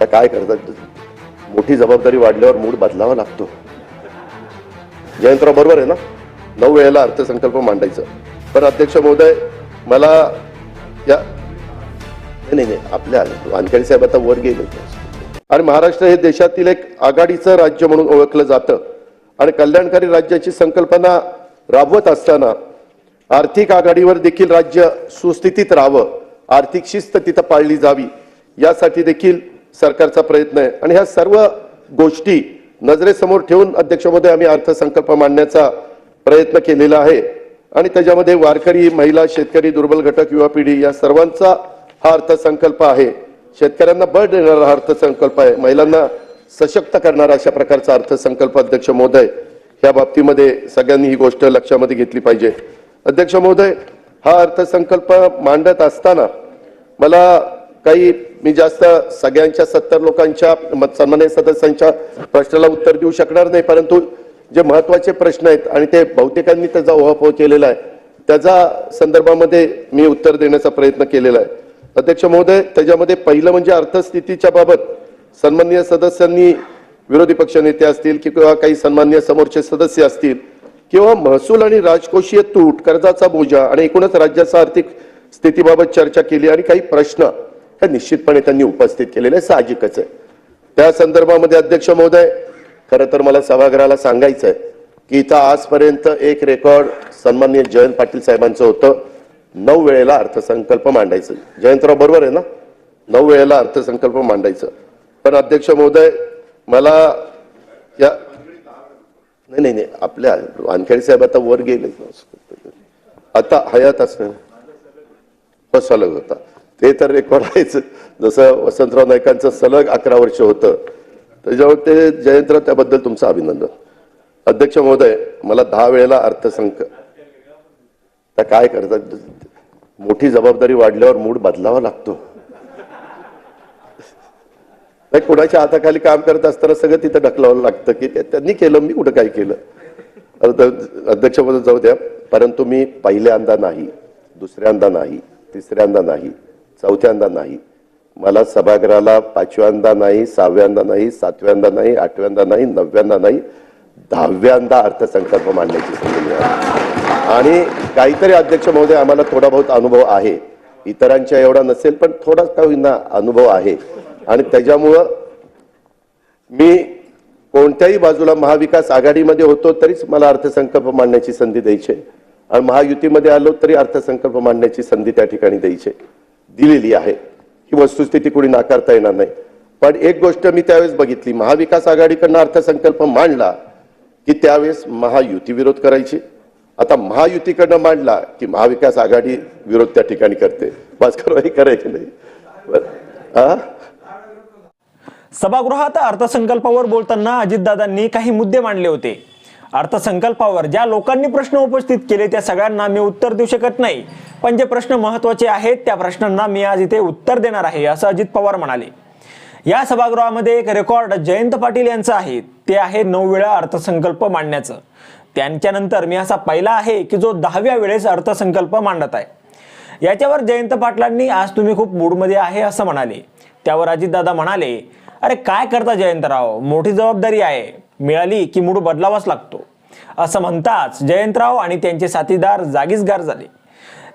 आता काय करतात? मोठी जबाबदारी वाढल्यावर मूड बदलावा लागतो. जयंतराव बरोबर आहे ना? नऊ वेळेला अर्थसंकल्प मांडायचं. पण अध्यक्ष महोदय मला या नाही नाही आपल्या वानखेडे साहेब आता वर गेले. आणि महाराष्ट्र हे देशातील एक आघाडीचं राज्य म्हणून ओळखलं जातं. आणि कल्याणकारी राज्याची संकल्पना राबवत असताना आर्थिक आघाडीवर देखील राज्य सुस्थितीत राहावं आर्थिक शिस्त तिथं पाळली जावी यासाठी देखील सरकारचा प्रयत्न आहे. आणि ह्या सर्व गोष्टी नजरेसमोर ठेवून अध्यक्षमध्ये आम्ही अर्थसंकल्प मांडण्याचा प्रयत्न केलेला आहे. आणि त्याच्यामध्ये वारकरी महिला शेतकरी दुर्बल घटक युवा पिढी या सर्वांचा हा अर्थसंकल्प आहे. शेतकऱ्यांना बळ देणारा हा अर्थसंकल्प आहे. महिलांना सशक्त करणारा अशा प्रकारचा अर्थसंकल्प अध्यक्ष महोदय या बाबतीमध्ये सगळ्यांनी ही गोष्ट लक्षामध्ये घेतली पाहिजे. अध्यक्ष महोदय हा अर्थसंकल्प मांडत असताना मला काही मी जास्त सगळ्यांच्या सत्तर लोकांच्या मत- सदस्यांच्या प्रश्नाला उत्तर देऊ शकणार नाही परंतु जे महत्त्वाचे प्रश्न आहेत आणि ते बहुतेकांनी त्याचा ओहापोह केलेला आहे त्याचा संदर्भामध्ये मी उत्तर देण्याचा प्रयत्न केलेला आहे. अध्यक्ष महोदय त्याच्यामध्ये पहिलं म्हणजे अर्थस्थितीच्या बाबत सन्मान्य सदस्यांनी विरोधी पक्ष नेते असतील किंवा काही सन्माननीय समोरचे सदस्य असतील किंवा महसूल आणि राजकोषीय तूट कर्जाचा बोजा आणि एकूणच राज्याचा आर्थिक स्थितीबाबत चर्चा केली आणि काही प्रश्न हे निश्चितपणे त्यांनी उपस्थित केलेलं आहे, साहजिकच आहे. त्या संदर्भामध्ये अध्यक्ष महोदय खरं तर मला सभागृहाला सांगायचं आहे की इथं आजपर्यंत एक रेकॉर्ड सन्माननीय जयंत पाटील साहेबांचं होतं. नऊ वेळेला अर्थसंकल्प मांडायचं. जयंतराव बरोबर आहे ना? नऊ वेळेला अर्थसंकल्प मांडायचं. पण अध्यक्ष महोदय मला या नाही नाही नाही आपल्या वानखेडे साहेब आता वर गेले आता हयात असणार. बस सलग होता ते तर रेकॉर्ड आहेच. जसं वसंतराव नाईकांचं सलग अकरा वर्ष होतं. त्याच्यावर ते जयंतराव त्याबद्दल तुमचं अभिनंदन. अध्यक्ष महोदय मला दहा वेळेला अर्थसंक आता काय करतात? मोठी जबाबदारी वाढल्यावर मूड बदलावा लागतो. नाही कोणाच्या हाताखाली काम करत असताना सगळं तिथं ढकलावं लागतं की त्यांनी केलं मी कुठं काय केलं? अध्यक्षपद अध्यक्ष जाऊ द्या. परंतु मी पहिल्यांदा नाही दुसऱ्यांदा नाही तिसऱ्यांदा नाही. चौथ्यांदा नाही मला सभागृहाला पाचव्यांदा नाही सहाव्यांदा नाही सातव्यांदा नाही आठव्यांदा नाही नवव्यांदा नाही दहाव्यांदा अर्थसंकल्प मांडण्याची संधी मिळाली आणि काहीतरी अध्यक्ष महोदय आम्हाला थोडा बहुत अनुभव आहे इतरांच्या एवढा नसेल पण थोडा का होईना अनुभव आहे आणि त्याच्यामुळं मी कोणत्याही बाजूला महाविकास आघाडीमध्ये होतो तरीच मला अर्थसंकल्प मांडण्याची संधी द्यायची आहे. आणि महायुतीमध्ये आलो तरी अर्थसंकल्प मांडण्याची संधी त्या ठिकाणी द्यायची आहे. दिलेली आहे. ही वस्तुस्थिती कुणी नाकारता येणार नाही. पण एक गोष्ट मी त्यावेळेस बघितली. महाविकास आघाडीकडनं अर्थसंकल्प मांडला की त्यावेळेस महायुती विरोध करायची. आता महायुतीकडनं मांडला की महाविकास आघाडी विरोध त्या ठिकाणी करते. भास्कर करायची नाही. सभागृहात अर्थसंकल्पावर बोलताना अजितदादांनी काही मुद्दे मांडले होते. अर्थसंकल्पावर ज्या लोकांनी प्रश्न उपस्थित केले त्या सगळ्यांना मी उत्तर देऊ शकत नाही. पण जे प्रश्न महत्त्वाचे आहेत त्या प्रश्नांना मी आज इथे उत्तर देणार आहे असं अजित पवार म्हणाले. या सभागृहामध्ये एक रेकॉर्ड जयंत पाटील यांचं आहे ते आहे नऊ वेळा अर्थसंकल्प मांडण्याचं. त्यांच्यानंतर मी असा पहिला आहे की जो दहाव्या वेळेस अर्थसंकल्प मांडत आहे. याच्यावर जयंत पाटलांनी आज तुम्ही खूप मूडमध्ये आहे असं म्हणाले. त्यावर अजितदादा म्हणाले अरे काय करता जयंतराव? मोठी जबाबदारी आहे. मिळाली की मूड बदलावाच लागतो. असं म्हणताच जयंतराव आणि त्यांचे साथीदार जागीच गार झाले.